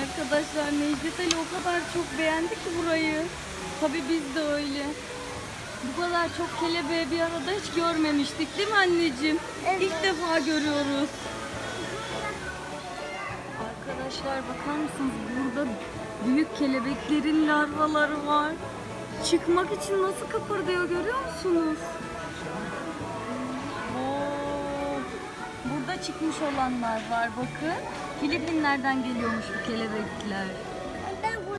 Arkadaşlar Necdet Ali o kadar çok beğendi ki burayı. Tabii biz de öyle. Bu kadar çok kelebeği bir arada hiç görmemiştik değil mi anneciğim? Evet. İlk defa görüyoruz. Arkadaşlar bakar mısınız? Burada büyük kelebeklerin larvaları var. Çıkmak için nasıl kıpırdıyor görüyor musunuz? Oo, burada çıkmış olanlar var bakın. Filipinlerden geliyormuş bu kelebekler. Ben bu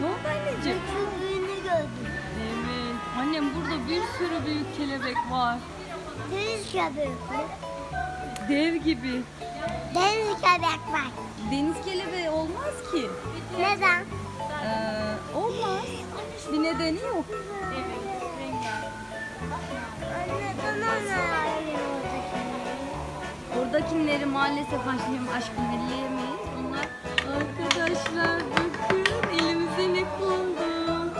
Ne oldu anneciğim? büyüğünü gördüm. Evet. Annem burada bir sürü büyük kelebek var. Deniz var. Dev gibi. Deniz köpek var. Deniz kelebeği olmaz ki. Neden? Ee, olmaz. Bir nedeni yok. Anne bana ne Oradakileri maalesef aşkım, aşkım elleyemeyiz. Onlar arkadaşlar bakın elimize ne kondu.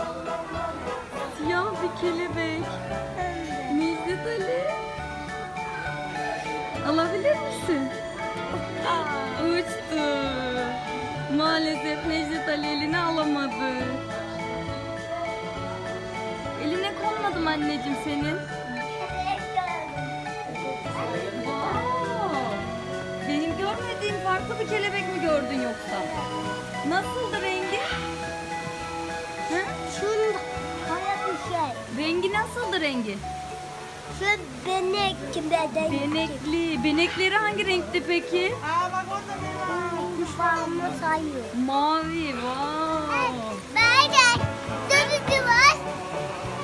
Siyah bir kelebek. Necdet Ali. Alabilir misin? Uçtu. Maalesef Necdet Ali eline alamadı. Eline konmadı mı anneciğim senin? Bir kelebek mi gördün yoksa? Nasıldı rengi? Hı? Şunda kara bir şey. Rengi nasıldı rengi? Şu benek bedeni. Benekli. Benekleri hangi renkti peki? Kuşağımı sayıyor. Mavi. Wow. Böyle dönüşü var.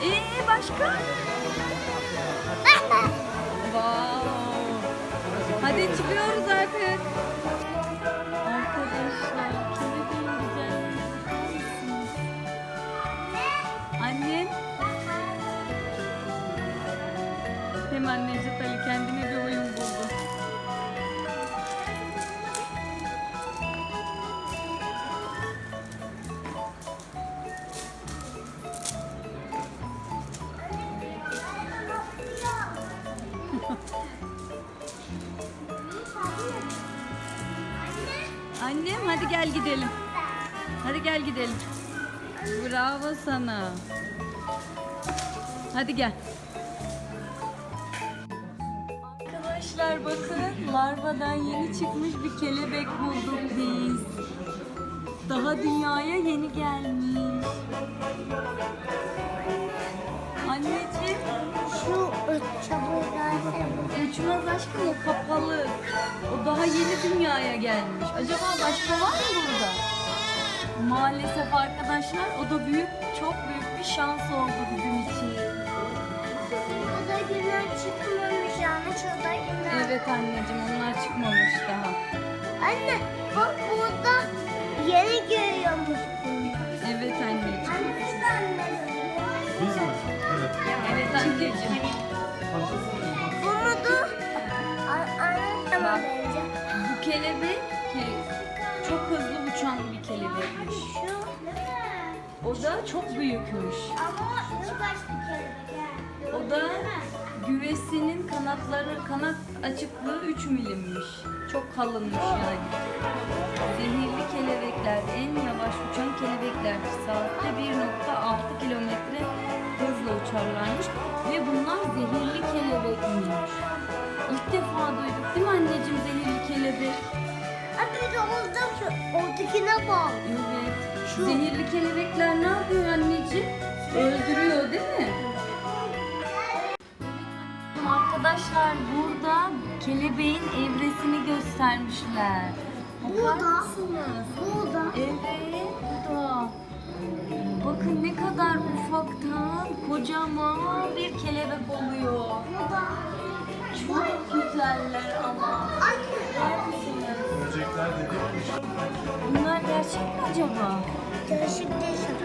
Ee başka? Wow. Hemen Necdet Ali kendine bir oyun buldu. Annem hadi gel gidelim. Hadi gel gidelim. Bravo sana. Hadi gel. Arkadaşlar bakın larvadan yeni çıkmış bir kelebek bulduk biz. Daha dünyaya yeni gelmiş. Anneciğim Şu gelsene. uçmaz aşkım o kapalı. O daha yeni dünyaya gelmiş. Acaba başka var mı burada? Maalesef arkadaşlar o da büyük, çok büyük bir şans oldu bizim için. Evet anneciğim onlar çıkmamış daha. Anne bak burada yeni görüyormuş. Evet anneciğim. Anne biz anne Biz mi? Evet. Evet anneciğim. Bunu da A- anne tamam Bak. bence. Bu kelebek çok hızlı uçan bir kelebekmiş. O da çok büyükmüş. ama başka kelebek. O da güvesinin kanatları, kanat açıklığı 3 milimmiş. Çok kalınmış yani. Zehirli kelebekler en yavaş uçan kelebeklerdir. Saatte 1.6 kilometre hızla uçarlarmış. Ve bunlar zehirli kelebekmiş. İlk defa duyduk değil mi anneciğim zehirli kelebek? Abi de orada şu oradakine bak. Evet. Şu- Zehirli kelebekler ne yapıyor anneciğim? Öldürüyor değil mi? Arkadaşlar burada kelebeğin evresini göstermişler. Burada. Burada. Evet burada. Bakın ne kadar ufaktan kocaman bir kelebek oluyor. Burada. Çok güzeller ama. Böcekler dedik. Bunlar gerçek mi acaba? Değişik değişik.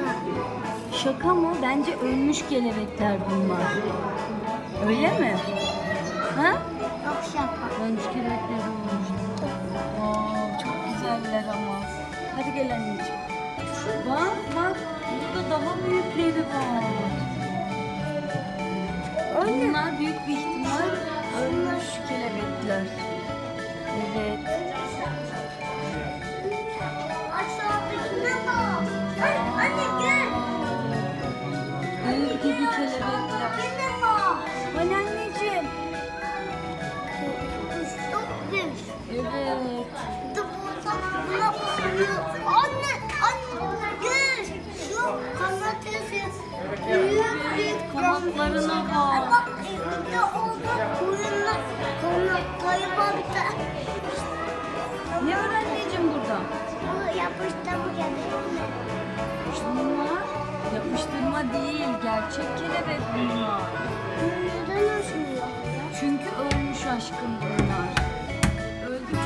Şaka mı? Bence ölmüş kelebekler bunlar. Öyle mi? Gel anneciğim. Bak bak burada daha büyükleri var. Bunlar büyük bir ihtimal ölmüş kelebekler. Evet. Dondurmalarına bak. Bak evde orada kuyunla konaklayı baktı. Ne var anneciğim burada? Bu yapıştırma gerekli. Bunlar yapıştırma değil, gerçek kelebek bunlar. Neden uçmuyor? Çünkü ölmüş aşkım bunlar. Öldü.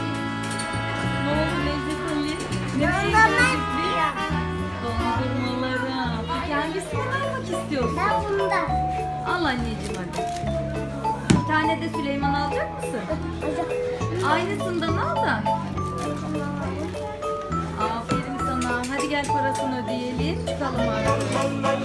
Ne oldu Lezzet Ali? Nereye geldik biz? Dondurmalara. Hangisini almak istiyorsun? Anneciğim hadi. Bir tane de Süleyman alacak mısın? Aynısından al da. Aferin sana. Hadi gel parasını ödeyelim. Çıkalım artık.